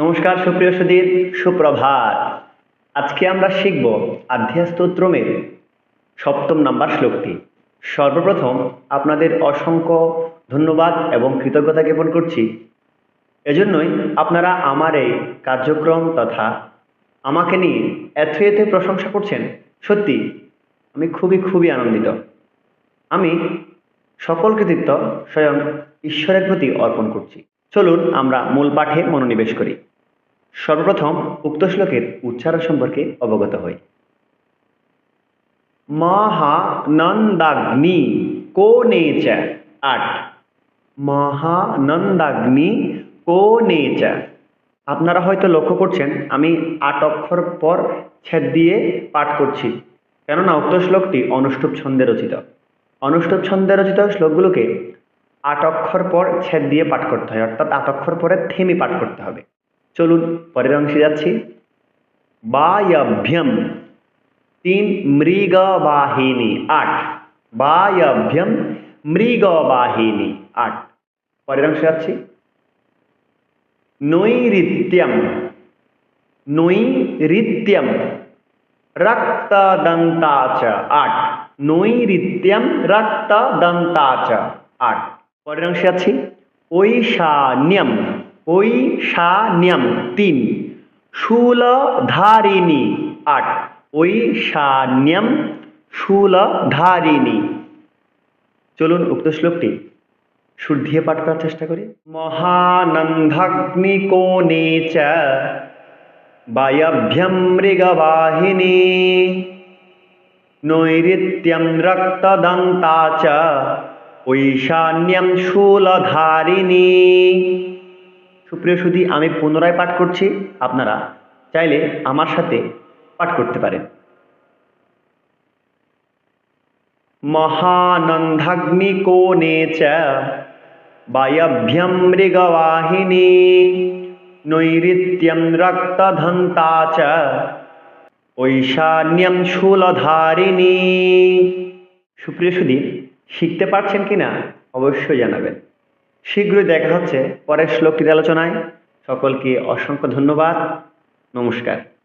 নমস্কার, সুপ্রিয় সুদীর সুপ্রভাত। আজকে আমরা শিখব আধ্যাস্তোত্রমের সপ্তম নাম্বার শ্লোকটি। সর্বপ্রথম আপনাদের অসংখ্য ধন্যবাদ এবং কৃতজ্ঞতা জ্ঞাপন করছি। এজন্যই আপনারা আমার এই কার্যক্রম তথা আমাকে নিয়ে এত এতে প্রশংসা করছেন। সত্যি, আমি খুবই খুবই আনন্দিত। আমি সকল কৃতিত্ব স্বয়ং ঈশ্বরের প্রতি অর্পণ করছি। চলুন আমরা মূল পাঠে মনোনিবেশ করি। সর্বপ্রথম উক্ত শ্লোকের উচ্চারণ সম্পর্কে অবগত হই। মহানন্দাগ্নি কোনেচ আট। মহানন্দাগ্নি কোনেচ। আপনারা হয়তো লক্ষ্য করছেন, আমি আট অক্ষর পর ছেদ দিয়ে পাঠ করছি। কেননা উক্ত শ্লোকটি অনুষ্টুপ ছন্দে রচিত। অনুষ্টুপ ছন্দে রচিত শ্লোকগুলোকে আট অক্ষর পর ছেদ দিয়ে পাঠ করতে হয়, অর্থাৎ আট অক্ষর পরে থেমে পাঠ করতে হবে। চলুন, পরের অংশে যাচ্ছি। বায়ভ্যম, তিন মৃগবাহিনী, আট। বায়ভ্যম, মৃগবাহিনী, আট। পরের অংশে যাচ্ছি। নৈরিত্যম নৈরিত্যম রক্তদন্তা চ আট। নৈরিত্যম রক্তদন্তা চ আট। পরের অংশে আছি ঐশান্যম ঐশান্যম তিন। শূলধারিণী আট। ঐশান্যম শূলধারিণী। চলুন উক্ত শ্লোকটি সুর দিয়ে পাঠ করার চেষ্টা করি। মহানন্দাগ্নিকোণে চ বায়ভ্যম মৃগবাহিনী। নৈরিত্যম রক্তদন্তা চ ঐশান্যম শূলধারিণী। সুপ্রিয় সুধী, আমি পুনরায় পাঠ করছি। আপনারা চাইলে আমার সাথে পাঠ করতে পারেন। মহানন্দাগ্নিকোণে চ বায়ভ্যম মৃগবাহিনী নৈরিত্যম রক্তধন্তা চ ঐশান্যম শূলধারিণী। সুপ্রিয় সুদী শিখতে পারছেন কিনা? অবশ্যই জানাবেন। শীঘ্রই দেখা হচ্ছে পরের শ্লোকটির আলোচনায়। সকলকে অসংখ্য ধন্যবাদ। নমস্কার।